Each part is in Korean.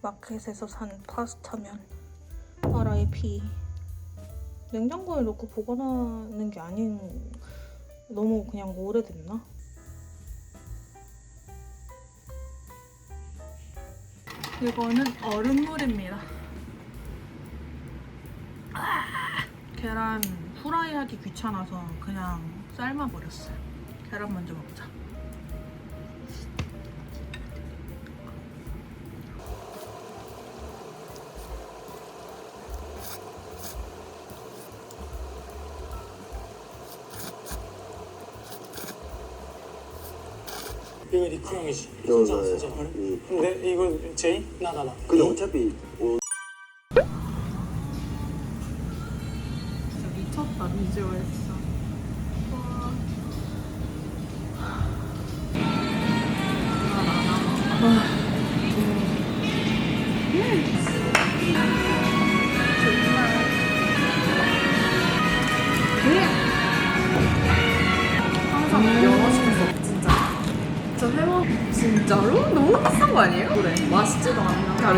마켓에서 산 파스타면 RIP 냉장고에 넣고 보관하는 게 아닌 너무 그냥 오래됐나? 이거는 얼음물입니다. 아, 계란 후라이 하기 귀찮아서 그냥 삶아버렸어요. 계란 먼저 먹자. 이거 리쿠 형이지. 이거 진짜 네. 진짜 그래? 음. 근데 이건 제이? 나나 나. 근데 어차피 어, 진짜 미쳤다 비주얼 진짜. 항상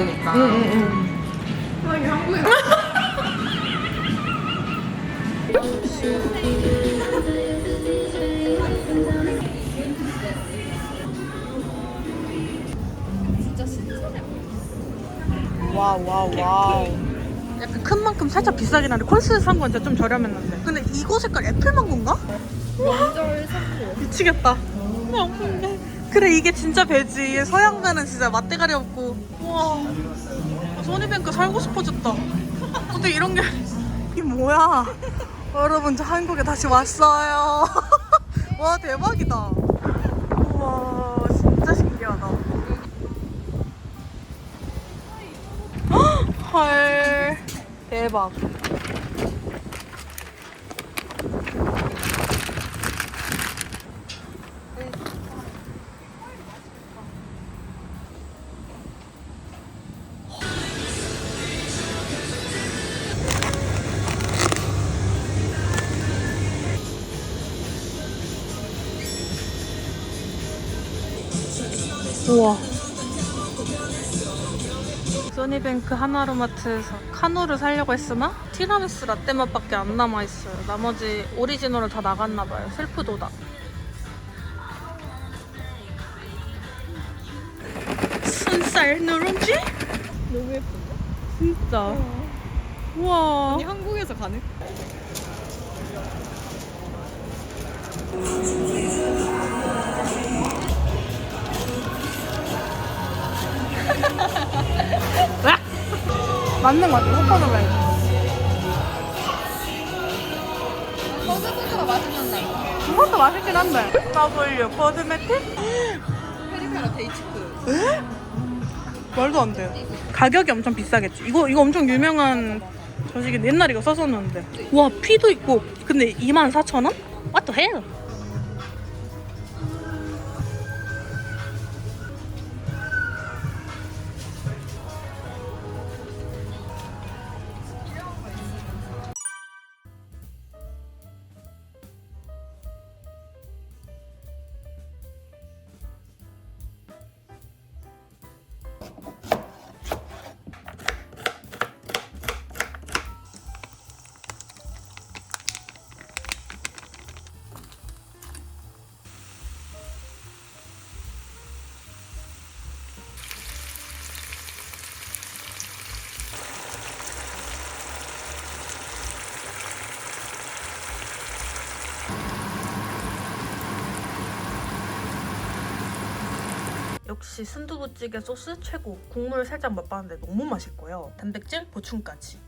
다르니까 응 응응 이게 한국에 와우 와우 와우. 약간 큰 만큼 살짝 비싸긴 한데 콜스에서 산 건 진짜 좀 저렴했는데. 근데 이거 색깔 애플망고인가? 명절 선물 미치겠다. 너무 그래 이게 진짜 배지. 서양가는 진짜 맛대가리 없고. 와. 소니뱅크 살고 싶어졌다. 근데 이런 게 이게 뭐야? 여러분 저 한국에 다시 왔어요. 와 대박이다. 우와 진짜 신기하다. 헉, 헐 대박. 소니뱅크 하나로마트에서 카누를 사려고 했으나 티라미수 라떼 맛밖에 안 남아 있어요. 나머지 오리지널은 다 나갔나 봐요. 슬프도다. 순살 누룽지? 너무 예쁜데? 진짜. 우와. 아니 한국에서 가능? 맞는 것 같아. 코코넛 라이트. 버즈버즈가 맛있는 날 그것도 맛있긴 한데. W 코드메틱? 페리페라 데이치크 말도 안 돼요. 가격이 엄청 비싸겠지. 이거 이거 엄청 유명한 저식인데 옛날에 이거 썼었는데. 와 피도 있고 근데 24,000원? What the hell? 역시 순두부찌개 소스 최고. 국물 살짝 맛봤는데 너무 맛있고요. 단백질 보충까지.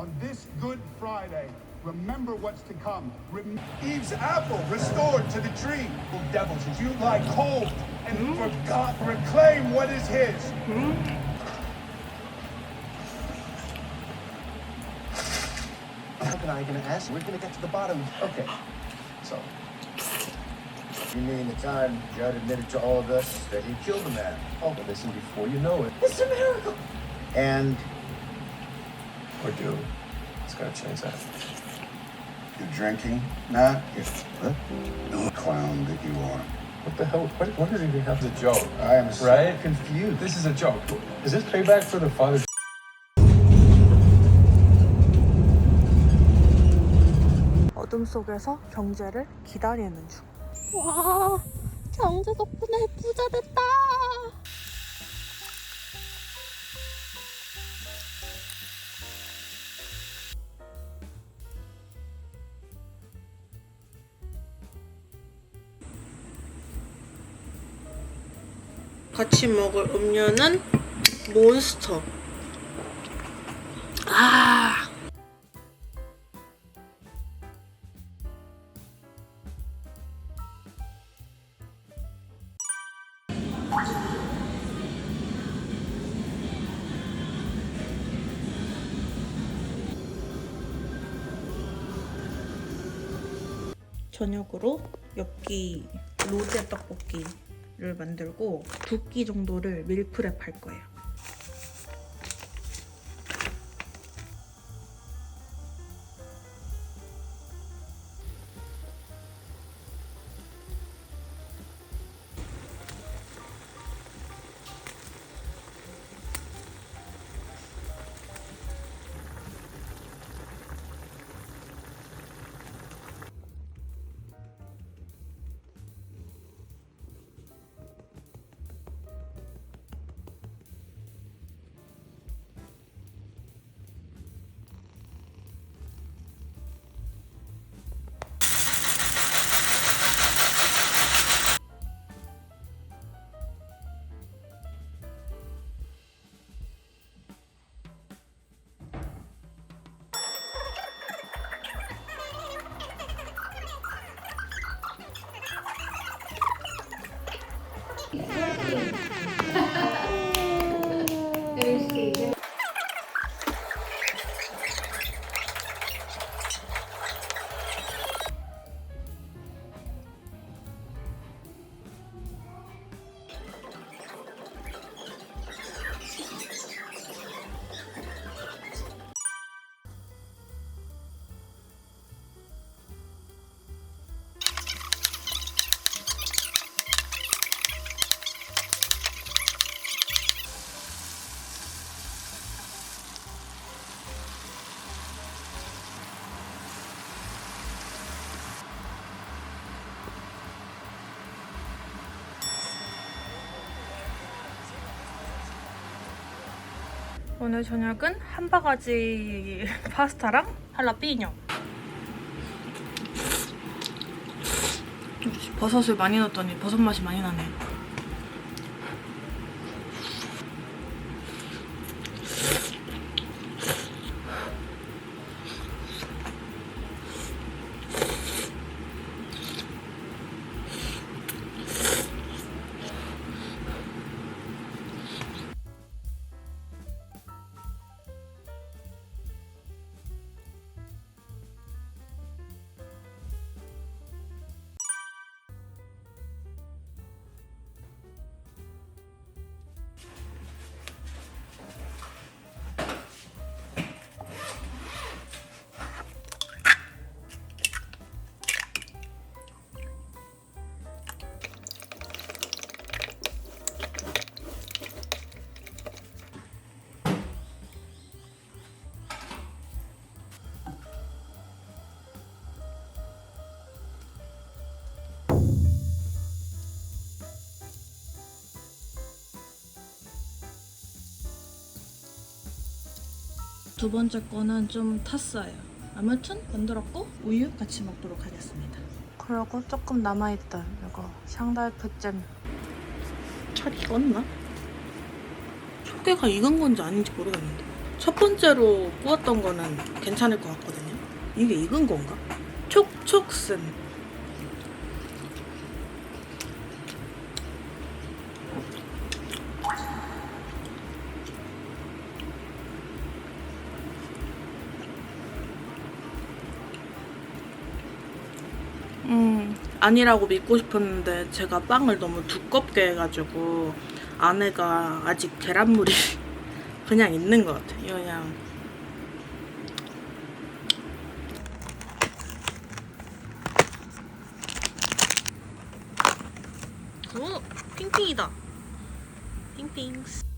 On this Good Friday, remember what's to come. Rem- Eve's apple restored to the tree. Oh, devils, as you lie cold and hmm? forgot, reclaim what is his. Look, and I gonna ask. We're gonna get to the bottom. Okay. So, you mean the time Judd admitted to all of us that he killed a man? Oh, but listen, before you know it, it's a miracle. And We're due. It's gotta change that. You're drinking, Matt? Huh? The clown that you are. What the hell? What, what does he even have to joke? I am so Right? confused. This is a joke. Is this payback for the father? 어둠 속에서 경제를 기다리는 중. 와, 경제 덕분에 부자 됐다. 같이 먹을 음료는 몬스터. 아. 저녁으로 엽기 로제 떡볶이를 만들고 두 끼 정도를 밀프렙 할 거예요. 오늘 저녁은 함바가지 파스타랑 할라피뇨. 버섯을 많이 넣었더니 버섯 맛이 많이 나네. 두 번째 거는 좀 탔어요. 아무튼 만들었고 우유 같이 먹도록 하겠습니다. 그리고 조금 남아있던 이거 샹달프 잼. 잘 익었나? 초계가 익은 건지 아닌지 모르겠는데. 첫 번째로 구웠던 거는 괜찮을 것 같거든요. 이게 익은 건가? 촉촉슨. 아니라고 믿고 싶었는데 제가 빵을 너무 두껍게 해가지고 안에가 아직 계란물이 그냥 있는 것 같아요. 그냥 오 핑핑이다. 핑핑.